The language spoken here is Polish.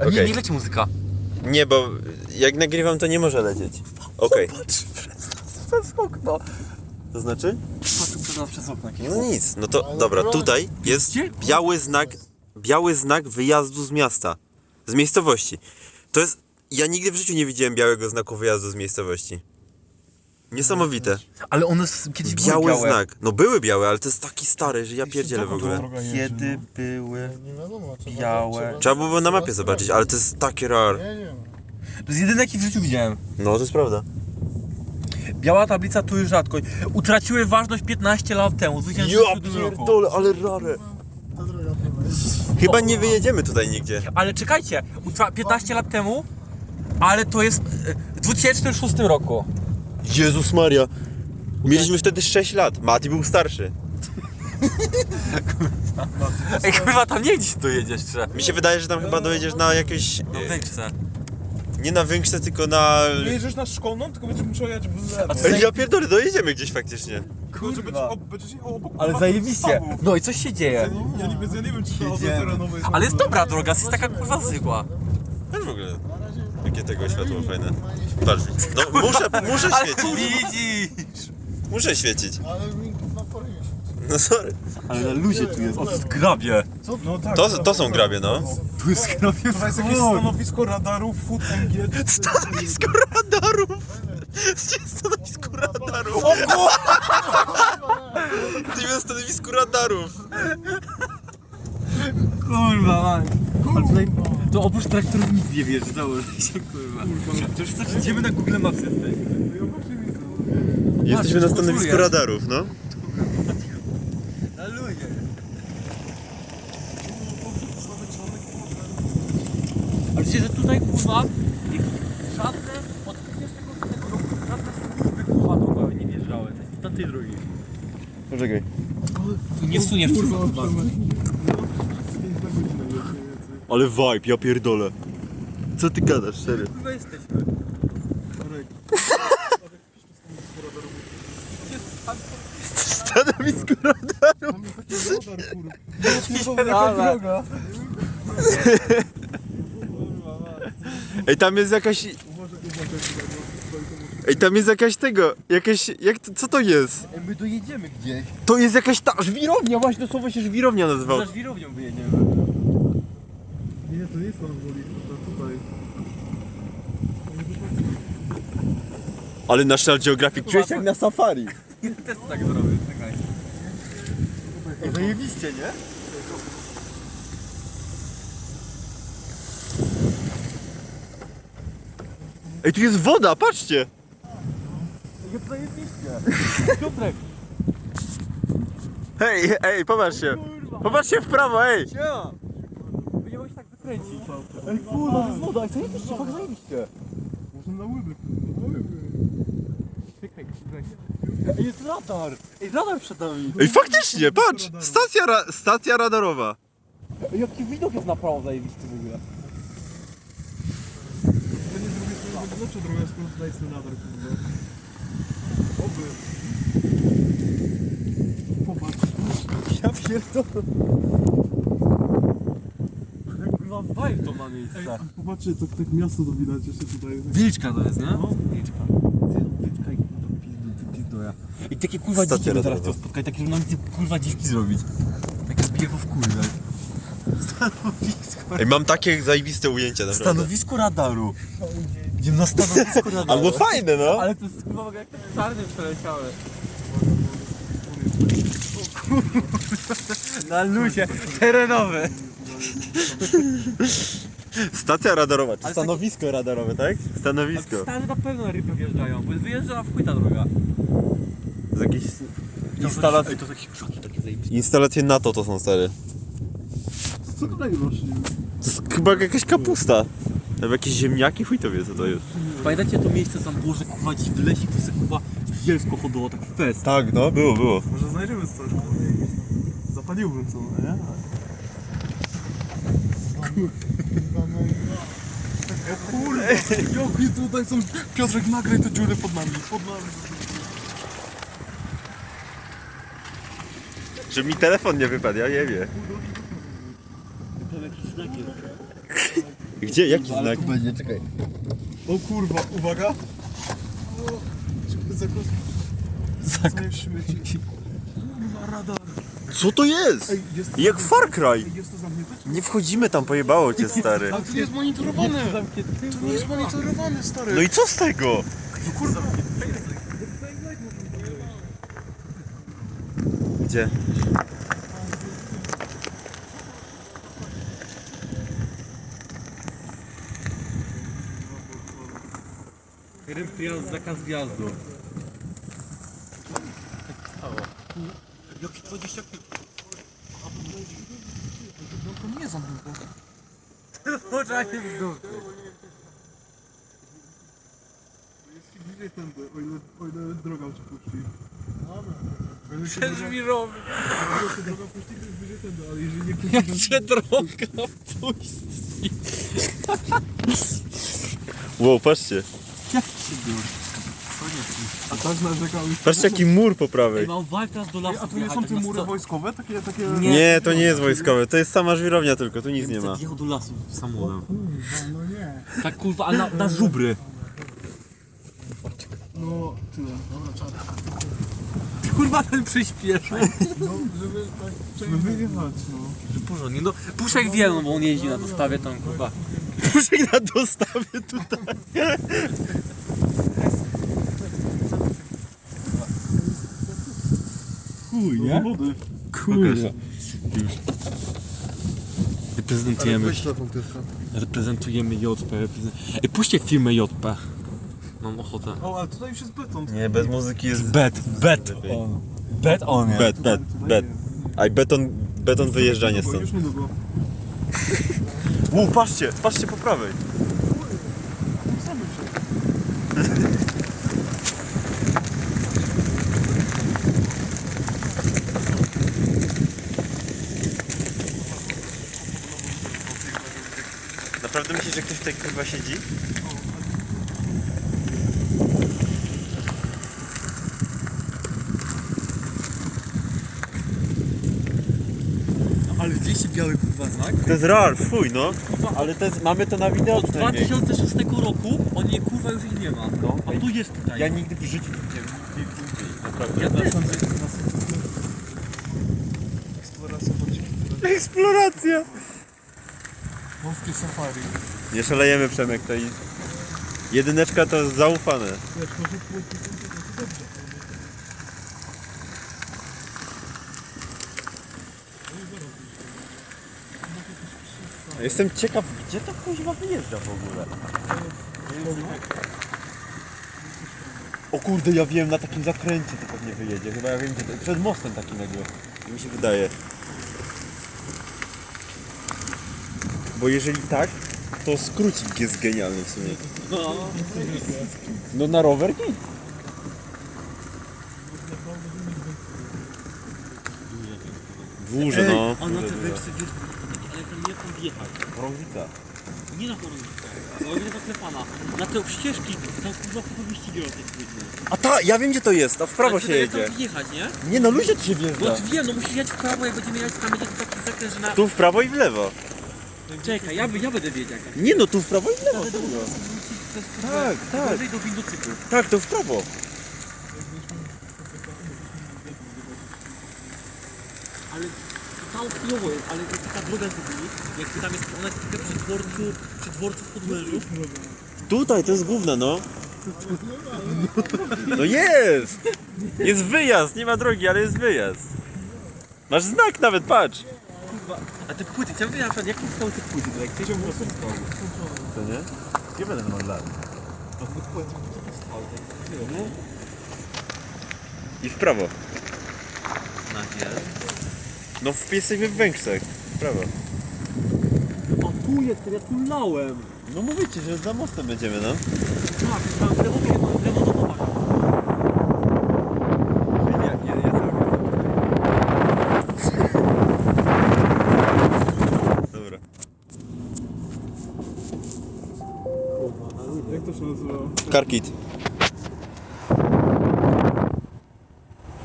Nie, Okej. nie leci muzyka. Nie, bo jak nagrywam, to nie może lecieć. Okej. Patrz przez okno. To znaczy? Patrz przez nas przez okno. No nic, no to dobra, tutaj jest Gdzie? biały znak, biały znak wyjazdu z miasta, z miejscowości. To jest, ja nigdy w życiu nie widziałem białego znaku wyjazdu z miejscowości. Niesamowite. Ale one s- kiedyś były Biały białe. znak. No były białe, ale to jest taki stary, że ja pierdzielę w ogóle. Kiedy były... Nie wiadomo, trzeba, Białe. Trzeba byłoby na mapie zobaczyć, ale to jest takie rar. Nie wiem. To jest jedyny jaki w życiu widziałem. No, to jest prawda. Biała tablica tu już rzadkość. Utraciły ważność 15 lat temu, w 2007 roku. ale rare. Ta droga. Chyba nie wyjedziemy tutaj nigdzie. Ale czekajcie, utra- 15 lat temu, ale to jest e, w 2006 roku. Jezus Maria. Mieliśmy wtedy 6 lat. Mati był starszy. Ej, kurwa, tam nie gdzieś dojedziesz, czy? Mi się wydaje, że tam chyba dojedziesz na jakieś... No e, wyjdźcie. Nie na większe, tylko na... Wyjedziesz na szkolną, tylko będziesz musiał jechać w lewo. Ej, ja pierdolę, dojedziemy gdzieś faktycznie. Że będziesz, ob, będziesz jechał obok Ale obok zajebiście. stawów. No i coś się dzieje. Ja nie, ja wiem, czy to auto terenowe jest. Ale jest dobra droga, jest taka kurwa zwykła. Patrz w ogóle. Jakie tego światło fajne. Patrz. No muszę, muszę świecić. widzisz! Muszę świecić. Ale mi na porywie się. No sorry. Ale na luzie tu jest, o to jest grabie. No tak. To, to są grabie, no. Tu jest grabie To jest jakieś stanowisko radarów, food MG. Stanowisko radarów. Gdzie jest stanowisko radarów? Ty jest stanowisko radarów. Kurwa, man. Ale tutaj, to oprócz traktorów nic nie wiesz, założyć się, kurwa. To już idziemy na Google Maps jesteś. Jesteśmy na stanowisku radarów, no. Ale wiecie, że tutaj kurwa żadne od 27 roku żadne służby kurwa drogowe nie wjeżdżały. To jest na tej drogi. Poczekaj. Tu nie wsuniesz kurwa. Ale vibe, ja pierdolę. Co ty gadasz, serio? Kurwa jesteśmy. Stanowisko. Jaka droga. Ej, tam jest jakaś... Ej, tam jest jakaś tego, jakaś, jak to, co to jest? Ej, my dojedziemy gdzieś. To jest jakaś ta żwirownia, właśnie dosłownie się żwirownia nazywał. Za żwirownią wyjedziemy. Nie, to nie jest tam woli, to tutaj. Ale National Geographic czujesz jak na safari. Też tak zrobię, czekaj. Ej, zajebiście, nie? Ej, tu jest woda, patrzcie! Jak zajebiście. Piotrek, Hej, ej, popatrz się. Popatrz się w prawo, ej! Cia! Tak wykręcić. Ej kurwa, to jest woda, jak zajebiście, jak zajebiście. Może na łyby. Na łyby. Czekaj, czekaj. Ej, jest radar! Ej, radar przed nami! Ej, faktycznie, patrz! Stacja, ra stacja radarowa. Ej, jaki widok jest na prawo zajebisty w ogóle. To nie z drugiej strony będzie lepsza droga, skoro tutaj jest ten radar, kurwa. Oby. Popatrz. Ja pierdolę. Kurwa vibe to ma Ej, miejsce. popatrzcie, to tak miasto to widać jeszcze tutaj. Wilczka to jest, nie? No, wilczka. Wilczka i kurwa pizdoja. I takie kurwa Stacja dziwki mnie teraz radarowa. chciał spotkać, takie, żeby nam te kurwa dziwki zrobić. Takie pierwo w kurwa. Stanowisko. Ej, mam takie zajebiste ujęcia, naprawdę. Stanowisko radaru. Idziemy na stanowisko radaru. Albo fajne, no. Ale to jest chyba jak te czarny przeleciały. Na luzie, terenowy. Stacja radarowa, czy Ale stanowisko radarowe, tak? Stanowisko. Stary na pewno ryby wjeżdżają, bo wyjeżdża w chuj ta droga. Z jakiejś instalacji. To takie krzaki. Instalacje NATO to są stare. Co tutaj rośnie? To jest chyba jakaś kapusta. Albo jakieś ziemniaki, chuj to wie co to jest. Pamiętacie to miejsce tam było, że kurwa gdzieś w lesie, to jest kurwa zielsko chodowo, tak fest. Tak, no, było, było. Może znajdziemy coś. Zapaliłbym co, nie? O kurde! Joki, tutaj są... Piotrek, nagraj te dziury pod nami, pod nami. Żeby mi telefon nie wypadł, ja nie wiem. Gdzie? Jaki znak? Będzie, czekaj. O kurwa, uwaga. Zakos... Zakos śmieci. Kurwa. Co to jest? Jak Far Cry. Ej, Jest to zamknięte? czy- Nie wchodzimy tam, pojebało cię stary. Ale to nie jest monitorowane. To nie jest monitorowane, stary. No i co z tego? kurwa. Gdzie? Ryb wjazd, zakaz wjazdu. Jaki 20 No to nie zamknięte. Poczekaj w dół. Jest bliżej tędy, o ile, o ile droga cię puści. O ile się Też droga, mi robi. o ile się droga puści, to jest bliżej tędy, ale jeżeli nie puści, Jak to... się droga puści. Wow, patrzcie. A tak narzekałeś. Patrzcie jaki mur po Ej, prawej. mam walkę teraz do lasu. A tu nie są te mury wojskowe? Takie, takie... Nie. Nie, to nie jest wojskowe, to jest sama żwirownia tylko, tu nic nie ma. Jechał do lasu samochodem. No nie. Tak kurwa, a na, na żubry. No, tyle. Dobra, czad. Ty kurwa ten przyspiesza. No, żeby tak No wyjechać, no. Porządnie, no Puszek wie, no bo on jeździ na dostawie tam kurwa. Puszek na dostawie tutaj. Chuj, Do wody. Kurwa. Reprezentujemy, reprezentujemy JP. Reprezent... Ej, puśćcie filmy JP. Mam ochotę. O, ale tutaj już jest beton. Nie, bez muzyki jest... Bet, bet on. Bet on, Bet, bet, bet. Aj, beton, beton wyjeżdżanie stąd. już niedługo. Ło, patrzcie, patrzcie po prawej. Naprawdę myślisz, że ktoś tutaj kurwa siedzi? Ale gdzieś biały kurwa znak? To jest RAR, fuj no. Ale to jest, mamy to na wideo Od przynajmniej. 2006 roku oni kurwa już ich nie ma. No. A tu jest tutaj. Ja nigdy w życiu nie wiem, naprawdę. Ja też. Eksploracja Wąskie safari. Nie szalejemy Przemek, to i... Jedyneczka to jest zaufane. Dobrze. Jestem ciekaw, gdzie to kuźwa wyjeżdża w ogóle? O kurde, ja wiem, na takim zakręcie to pewnie wyjedzie. Chyba ja wiem, gdzie to... Przed mostem takim jakby. Mi się wydaje. Bo jeżeli tak, to skrócik jest genialny w sumie. No. No na rower git. Dłuże, no. A na te wersy wiesz, ale tam nie tam wjechać. Chorągica. Nie na chorągwikę. O ile zaklepana. Na te ścieżki, tam kurwa po wyścigi robią A ta, ja wiem gdzie to jest, a w prawo się jedzie. tam wjechać, nie? Nie no, ludzie tu się No wjeżdża. wiem, no musisz jechać w prawo, jak będziemy jechać, tam będzie taki zakręt, że na... Tu w prawo i w lewo. Czekaj, ja, ja będę wiedział. Nie no, tu w prawo i w lewo. Tak, tak. Do windocyklu. Tak, to w prawo. Ale tam chujowo jest, ale jest taka droga z góry, jak tam jest, ona jest taka przy dworcu, przy dworcu. Tutaj, to jest główne, no. No jest! Jest wyjazd, nie ma drogi, ale jest wyjazd. Masz znak nawet, patrz. Kurwa, a te płyty, chciałem wiedzieć na przykład, jakie są te płyty, bo jak ciągle są stały. Co nie? Nie będę lat. A pod płytą, co to stało? I w prawo. Na jest. No w, jesteśmy w Węgrzech. W prawo. A tu jest, to ja tu lałem. No mówicie, że za mostem będziemy, no. Tak, tam